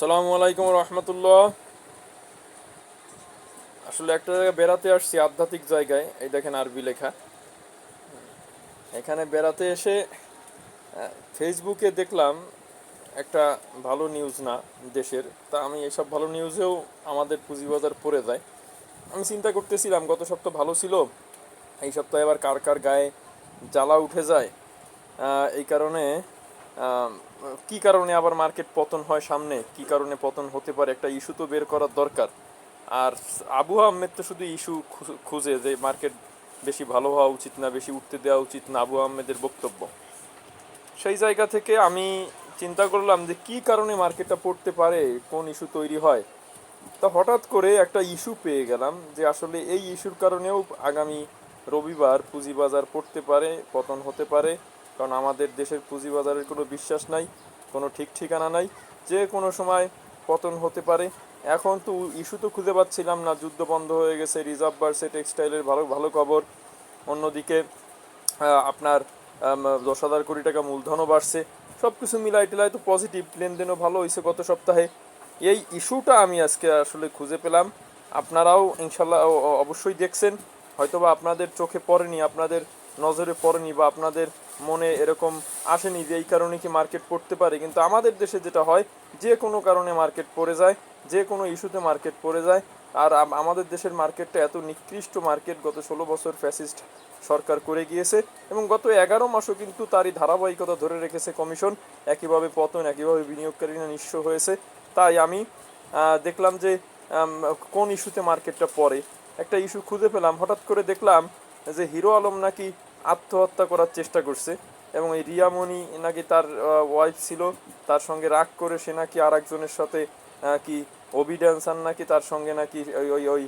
সালামু আলাইকুম রহমতুল্লাহ। আসলে একটা জায়গায় বেড়াতে আসছি, আধ্যাত্মিক জায়গায়। এই দেখেন আরবি লেখা। এখানে বেড়াতে এসে ফেসবুকে দেখলাম একটা ভালো নিউজ না দেশের। তা আমি এসব ভালো নিউজেও আমাদের পুঁজিবাজার পড়ে যায়। আমি চিন্তা করতেছিলাম, গত সপ্তাহ ভালো ছিল। এই সপ্তাহে আবার কার কার গায়ে জ্বালা উঠে যায়। এই কারণে কি কারণে আবার মার্কেট পতন হয় সামনে? কি কারণে পতন হতে পারে? একটা ইস্যু তো বের করার দরকার। আর আবু আহমেদ তো শুধু ইস্যু খুঁজে যে মার্কেট বেশি ভালো হওয়া উচিত না, বেশি উঠতে দেওয়া উচিত না, আবু আহমেদের বক্তব্য। সেই জায়গা থেকে আমি চিন্তা করলাম যে কি কারণে মার্কেটটা পড়তে পারে, কোন ইস্যু তৈরি হয়? তা হঠাৎ করে একটা ইস্যু পেয়ে গেলাম যে আসলে এই ইস্যুর কারণেও আগামী রবিবার পুঁজিবাজার পড়তে পারে, পতন হতে পারে। কারণ আমাদের দেশের পুঁজিবাজারের কোনো বিশ্বাস নাই, কোনো ঠিক ঠিকানা নাই, যে কোনো সময় পতন হতে পারে। এখন তো ইস্যু তো খুঁজে পাচ্ছিলাম না, যুদ্ধ বন্ধ হয়ে গেছে, রিজার্ভ বাড়ছে, টেক্সটাইলের ভালো ভালো খবর। অন্যদিকে আপনার দশ হাজার কোটি টাকা মূলধনও বাড়ছে। সব কিছু মিলাই টিলাই তো পজিটিভ লেনদেনও ভালো হয়েছে গত সপ্তাহে। এই ইস্যুটা আমি আজকে আসলে খুঁজে পেলাম। আপনারাও ইনশাল্লাহ অবশ্যই দেখছেন। হয়তোবা আপনাদের চোখে পড়েনি, আপনাদের নজরে পড়েনি বা আপনাদের মনে এরকম আসেনি যে এই কারণে কি মার্কেট পড়তে পারে। কিন্তু আমাদের দেশে যেটা হয়, যে কোনো কারণে মার্কেট পড়ে যায়, যে কোনো ইস্যুতে মার্কেট পড়ে যায়। আর আমাদের দেশের মার্কেটটা এত নিকৃষ্ট মার্কেট গত ষোলো বছর ফ্যাসিস্ট সরকার করে গিয়েছে এবং গত এগারো মাসও কিন্তু তারই ধারাবাহিকতা ধরে রেখেছে কমিশন একইভাবে পতন, একইভাবে বিনিয়োগকারীরা নিঃস্ব হয়েছে। তাই আমি দেখলাম যে কোন ইস্যুতে মার্কেটটা পড়ে। একটা ইস্যু খুঁজে পেলাম, হঠাৎ করে দেখলাম যে হিরো আলম নাকি আত্মহত্যা করার চেষ্টা করছে। এবং এই রিয়ামণি নাকি তার ওয়াইফ ছিল, তার সঙ্গে রাগ করে সে নাকি আর একজনের সাথে কি অবিডেন্সান নাকি তার সঙ্গে নাকি ওই ওই ওই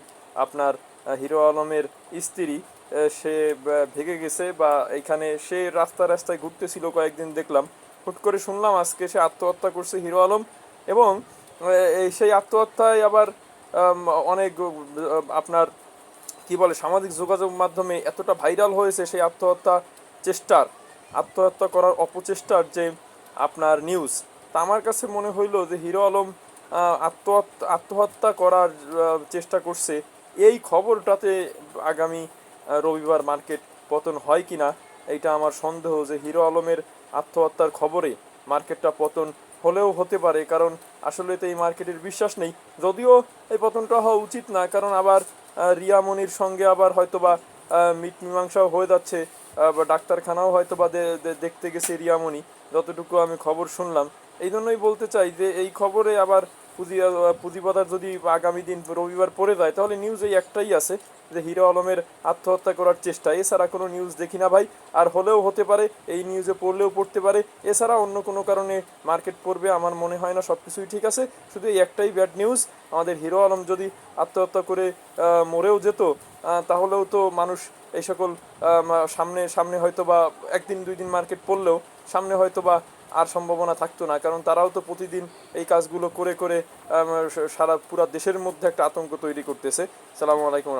আপনার হিরো আলমের স্ত্রী সে ভেগে গেছে বা এখানে সে রাস্তা রাস্তায় ঘুরতেছিল কয়েকদিন দেখলাম। হুট করে শুনলাম আজকে সে আত্মহত্যা করছে হিরো আলম এবং এই সেই আত্মহত্যায় আবার অনেক আপনার কি বলে, সামাজিক যোগাযোগ মাধ্যমে এতটা ভাইরাল হয়েছে সেই আত্মহত্যা চেষ্টার, আত্মহত্যা করার অপচেষ্টার যে আপনার নিউজ তা আমার কাছে মনে হইল যে হিরো আলম আত্মহত্যা আত্মহত্যা করার চেষ্টা করছে। এই খবরটাতে আগামী রবিবার মার্কেট পতন হয় কি না এইটা আমার সন্দেহ যে হিরো আলমের আত্মহত্যার খবরে মার্কেটটা পতন হলেও হতে পারে, কারণ আসলে তো এই মার্কেটের বিশ্বাস নেই। যদিও এই পতনটা হওয়া উচিত না, কারণ আবার আহ, রিয়ামনির সঙ্গে আবার হয়তোবা বা মিট মীমাংসাও হয়ে যাচ্ছে বা ডাক্তারখানাও হয়তোবা দে- দে- দেখতে গেছে রিয়ামনি যতটুকু আমি খবর শুনলাম। এই জন্যই বলতে চাই যে এই খবরে আবার পুঁজি পুঁজিবাজার যদি আগামী দিন রবিবার পড়ে যায়, তাহলে নিউজ এই একটাই আছে যে হিরো আলমের আত্মহত্যা করার চেষ্টা। এছাড়া কোনো নিউজ দেখি না ভাই। আর হলেও হতে পারে, এই নিউজে পড়লেও পড়তে পারে। এছাড়া অন্য কোনো কারণে মার্কেট পড়বে, আমার মনে হয় না সব কিছুই ঠিক আছে। শুধু এই একটাই ব্যাড নিউজ আমাদের হিরো আলম যদি আত্মহত্যা করে মরেও যেত তাহলেও তো মানুষ এই সকল সামনে সামনে হয়তো বা একদিন, দুই দিন মার্কেট পড়লেও, সামনে হয়তো বা আর সম্ভাবনা থাকতো না, কারণ তারাও তো প্রতিদিন এই কাজগুলো করে করে সারা পুরা দেশের মধ্যে একটা আতঙ্ক তৈরি করতেছে। সালামু আলাইকুম